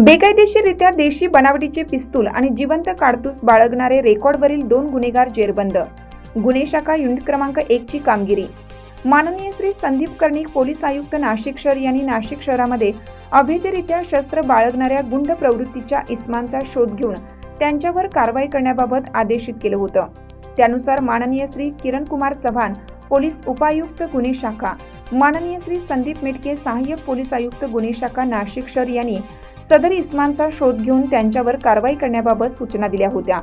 बेकायदेशीररित्या देशी बनावटीचे पिस्तूल आणि जिवंत काडतूस बाळगणारे रेकॉर्डवरील दोन गुन्हेगार जेरबंद. गुन्हे शाखा युनिट क्रमांक एकची कामगिरी. माननीय श्री संदीप कर्णिक पोलीस आयुक्त नाशिक शहर यांनी नाशिक शहरामध्ये अवैधरित्या शस्त्र बाळगणाऱ्या गुंड प्रवृत्तीच्या इस्मांचा शोध घेऊन त्यांच्यावर कारवाई करण्याबाबत आदेशित केलं होतं. त्यानुसार माननीय श्री किरण कुमार चव्हाण पोलीस उपायुक्त गुन्हे शाखा माननीय श्री संदीप मेटके सहाय्यक पोलीस आयुक्त गुन्हे शाखा नाशिक शहर यांनी सदर इस्मांचा शोध घेऊन त्यांच्यावर कारवाई करण्याबाबत सूचना दिल्या होत्या.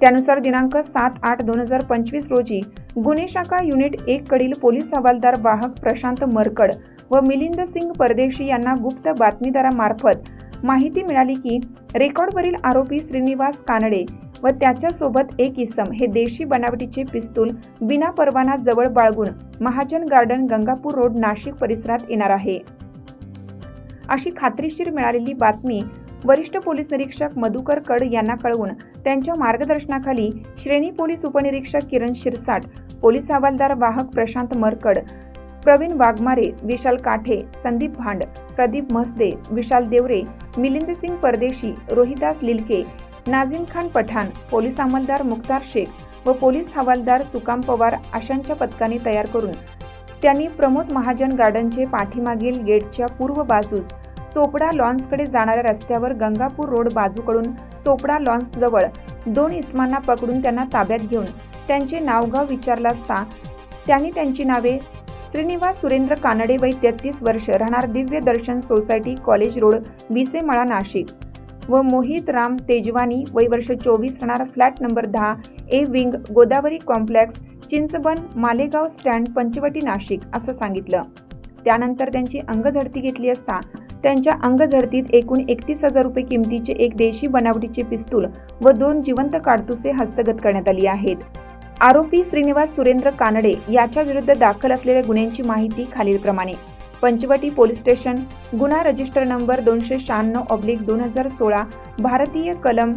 त्यानुसार दिनांक सात आठ दोन हजार पंचवीस रोजी गुन्हे शाखा युनिट एक कडील पोलीस हवालदार वाहक प्रशांत मरकड व मिलिंद सिंग परदेशी यांना गुप्त बातमीदारामार्फत माहिती मिळाली की रेकॉर्डवरील आरोपी श्रीनिवास कानडे व त्याच्यासोबत एक इसम हे देशी बनावटीचे पिस्तूल विना परवाना जवळ बाळगून महाजन गार्डन गंगापूर रोड नाशिक परिसरात येणार आहे. अशी खात्रीशीर मिळालेली बातमी वरिष्ठ पोलीस निरीक्षक मधुकर कड यांना कळवून त्यांच्या मार्गदर्शनाखाली श्रेणी पोलीस उपनिरीक्षक किरण शिरसाट पोलीस हवालदार वाहक प्रशांत मरकड प्रवीण वाघमारे विशाल काठे संदीप भांड प्रदीप म्हसदे विशाल देवरे मिलिंद सिंग परदेशी रोहिदास लिलके नाझीम खान पठाण पोलीस अंमलदार मुख्तार शेख व पोलीस हवालदार सुकाम पवार अशांच्या पथकाने तयार करून त्यांनी प्रमोद महाजन गार्डनचे पाठीमागील गेटच्या पूर्व बाजूस चोपडा लॉन्सकडे जाणाऱ्या रस्त्यावर गंगापूर रोड बाजूकडून चोपडा लॉन्सजवळ दोन इस्मांना पकडून त्यांना ताब्यात घेऊन त्यांचे नावगाव विचारला असता त्यांनी त्यांची नावे श्रीनिवास सुरेंद्र कानडे वय तेहतीस वर्ष राहणार Divya Darshan society college road Vise Mala Nashik. व मोहित राम तेजवानी वय वर्ष चोवीस राहणार फ्लॅट नंबर दहा A wing Godavari complex Chinchban Malegaon stand Panchavati Nashik असं सांगितलं. त्यानंतर त्यांची अंगझडती घेतली असता त्यांच्या अंगझडतीत एकूण एकतीस हजार रुपये किमतीचे एक देशी बनावटीचे पिस्तूल व दोन जिवंत काडतुसे हस्तगत करण्यात आली आहेत. आरोपी श्रीनिवास सुरेंद्र कानडे याच्या विरुद्ध दाखल असलेल्या गुन्ह्यांची माहिती खालीलप्रमाणे पंचवटी पोलीस स्टेशन गुन्हा रजिस्टर नंबर दोनशे शहाण्णव ऑब्लिक दोन हजार सोळा भारतीय कलम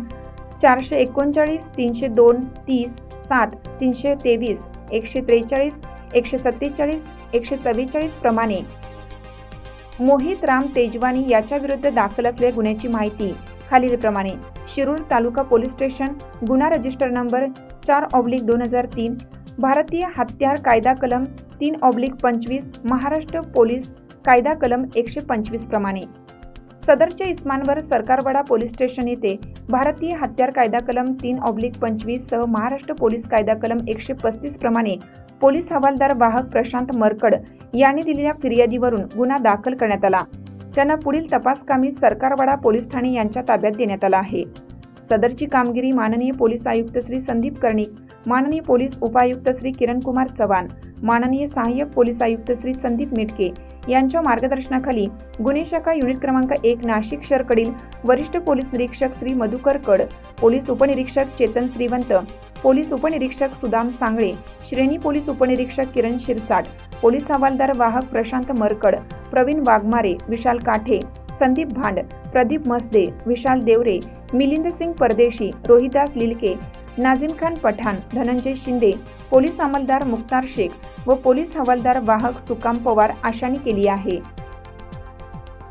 चारशे एकोणचाळीस तीनशे दोन तीस सात तीनशे तेवीस एकशे त्रेचाळीस एकशे सत्तेचाळीस एकशे चव्वेचाळीस प्रमाणे. मोहित राम तेजवानी याच्या विरुद्ध दाखल असलेल्या गुन्ह्याची माहिती खालीलप्रमाणे. शिरूर तालुका पोलीस स्टेशन गुन्हा रजिस्टर नंबर चार ऑब्लिक दोन हजार तीन भारतीय हत्यार कायदा कलम तीन ऑब्लिक पंचवीस महाराष्ट्र पोलीस कायदा कलम एकशे पंचवीस प्रमाणे. सदरच्या इस्मानवर सरकारवाडा पोलीस स्टेशन येथे भारतीय हत्यार कायदा कलम तीन ऑब्लिक पंचवीस सह महाराष्ट्र पोलीस कायदा कलम एकशे पस्तीस प्रमाणे पोलीस हवालदार वाहक प्रशांत मरकड यांनी दिलेल्या फिर्यादीवरून गुन्हा दाखल करण्यात आला. त्यांना पुढील तपासकामी सरकारवाडा पोलीस ठाणे यांच्या ताब्यात देण्यात आला आहे. सदरची कामगिरी माननीय पोलीस आयुक्त श्री संदीप कर्णिक माननीय पोलीस उपायुक्त श्री किरणकुमार चव्हाण माननीय सहाय्यक पोलीस आयुक्त श्री संदीप मिटके यांच्या मार्गदर्शनाखाली गुन्हे शाखा युनिट क्रमांक एक नाशिक शहरकडील वरिष्ठ पोलीस निरीक्षक श्री मधुकर कड पोलीस उपनिरीक्षक चेतन श्रीवंत पोलीस उपनिरीक्षक सुदाम सांगळे श्रेणी पोलीस उपनिरीक्षक किरण शिरसाट पोलीस हवालदार वाहक प्रशांत मरकड प्रवीण वाघमारे विशाल काठे संदीप भांड प्रदीप मसदे विशाल देवरे मिलिंद सिंग परदेशी रोहिदास लिलके नाझीम खान पठाण धनंजय शिंदे पोलीस अंमलदार मुख्तार शेख व पोलीस हवालदार वाहक सुकाम पवार आशांनी केली आहे.